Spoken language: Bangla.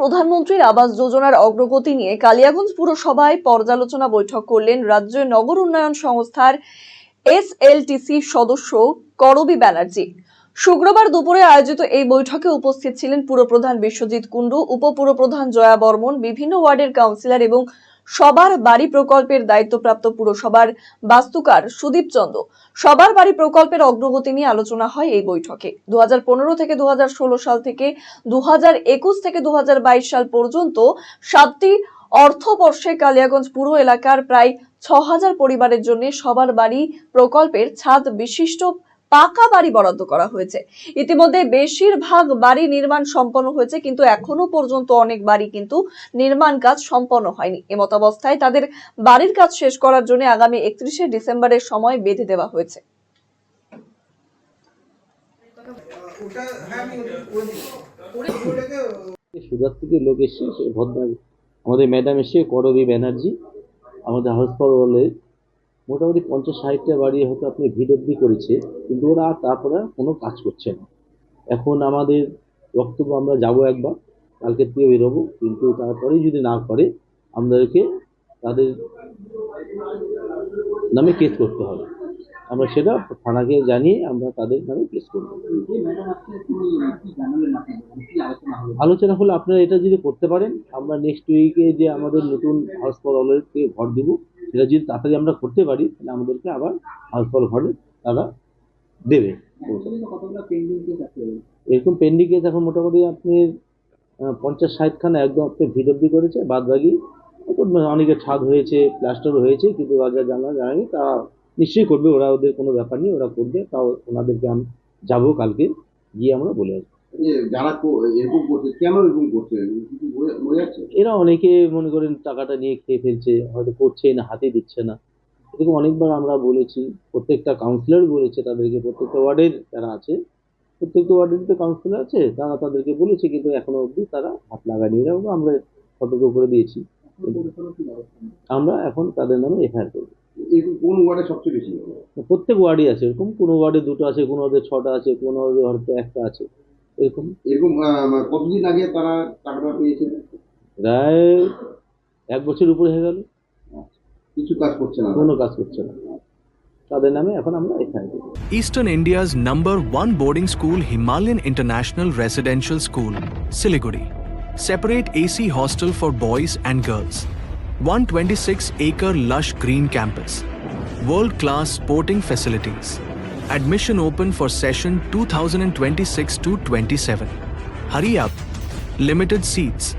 প্রধানমন্ত্রীর আবাস যোজনার অগ্রগতি নিয়ে কালিয়াগঞ্জ পুরসভায় পর্যালোচনা বৈঠক করলেন রাজ্য নগর উন্নয়ন সংস্থার এসএলটিসি সদস্য করবি ব্যানার্জি। শুক্রবার দুপুরে আয়োজিত এই বৈঠকে উপস্থিত ছিলেন পুরপ্রধান বিশ্বজিৎ কুণ্ডু, উপপুরপ্রধান জয়া বর্মন, বিভিন্ন ওয়ার্ডের কাউন্সিলর এবং সবার বাড়ি প্রকল্পের দায়িত্বপ্রাপ্ত পুরসভার বাস্তুকার সুদীপ চন্দ। সবার বাড়ি প্রকল্পের অগ্রগতি নিয়ে আলোচনা হয় এই বৈঠকে। দু হাজার পনেরো থেকে দু হাজার ষোলো সাল থেকে দু হাজার একুশ থেকে দু হাজার বাইশ সাল পর্যন্ত সাতটি অর্থবর্ষে কালিয়াগঞ্জ পুরো এলাকার প্রায় ছ হাজার পরিবারের জন্য সবার বাড়ি প্রকল্পের ছাদ বিশিষ্ট পাকা বাড়ি বরাদ্দ করা হয়েছে। ইতিমধ্যে বেশিরভাগ বাড়ি নির্মাণ সম্পন্ন হয়েছে, কিন্তু এখনও পর্যন্ত অনেক বাড়ি কিন্তু নির্মাণ কাজ সম্পন্ন হয়নি। এমতাবস্থায় তাদের বাড়ির কাজ শেষ করার জন্য আগামী একত্রিশে ডিসেম্বরের সময় বেঁধে দেওয়া হয়েছে। হ্যাঁ সুরাত থেকে লোক আমাদের ম্যাডাম এসে করবি ব্যানার্জি। আমাদের হাসপাতালে মোটামুটি পঞ্চাশ ষাটটা বাড়ি হয়তো আপনি ভিড অব্দি করেছে, কিন্তু ওরা তারপরে কোনো কাজ করছে না। এখন আমাদের বক্তব্য আমরা যাব একবার, কালকে থেকে বেরোবো, কিন্তু তারপরেই যদি না করে, আমাদেরকে তাদের নামে কেস করতে হবে। আমরা সেটা থানাকে জানিয়ে আমরা তাদের নামে কেস করব। আলোচনা হলে আপনারা এটা যদি করতে পারেন, আমরা নেক্সট উইকে যে আমাদের নতুন হাউস ফর অলকে ঘর দিব সেটা যদি তাড়াতাড়ি আমরা করতে পারি তাহলে আমাদেরকে আবার হাউস ঘরে তারা দেবে। এরকম পেন্ডিং কেস এখন মোটামুটি আপনি পঞ্চাশ ষাটখানা একদম আপনি ভিড় অব্দি করেছে বাদ বাকি অনেকে ছাদ হয়েছে প্লাস্টার হয়েছে কিন্তু রাজা জানা জানেনি তা নিশ্চয়ই করবে ওরা ওদের কোনো ব্যাপার নেই ওরা করবে তাও ওনাদেরকে আমি যাব কালকে গিয়ে আমরা বলে আসব। যারা এরকম করছে কেন এরকম করছে? এরা অনেকে মনে করেন টাকাটা নিয়ে খেয়ে ফেলছে হয়তো করছে না হাতে দিচ্ছে না। এরকম অনেকবার আমরা বলেছি প্রত্যেকটা কাউন্সিলর বলেছে তাদেরকে প্রত্যেকটা ওয়ার্ডের যারা আছে প্রত্যেকটা ওয়ার্ডের তো কাউন্সিলর আছে তারা তাদেরকে বলেছে কিন্তু এখনও অবধি তারা হাত লাগায়নি। এরাও আমরা সতর্ক করে দিয়েছি। আমরা এখন তাদের নামে এফআইআর করব। কোন ওয়ার্ডে সবচেয়ে বেশি? প্রত্যেক ওয়ার্ডই আছে এরকম। কোনো ওয়ার্ডে দুটো আছে কোনো ওয়ার্ডে ছটা আছে কোনো ওয়ার্ডে হয়তো একটা আছে। Eastern India's number one boarding school Himalayan international residential school Siliguri separate AC hostel for boys and girls one twenty six acre lush green campus world class sporting facilities Admission open for session 2026 to 27. Hurry up. Limited seats.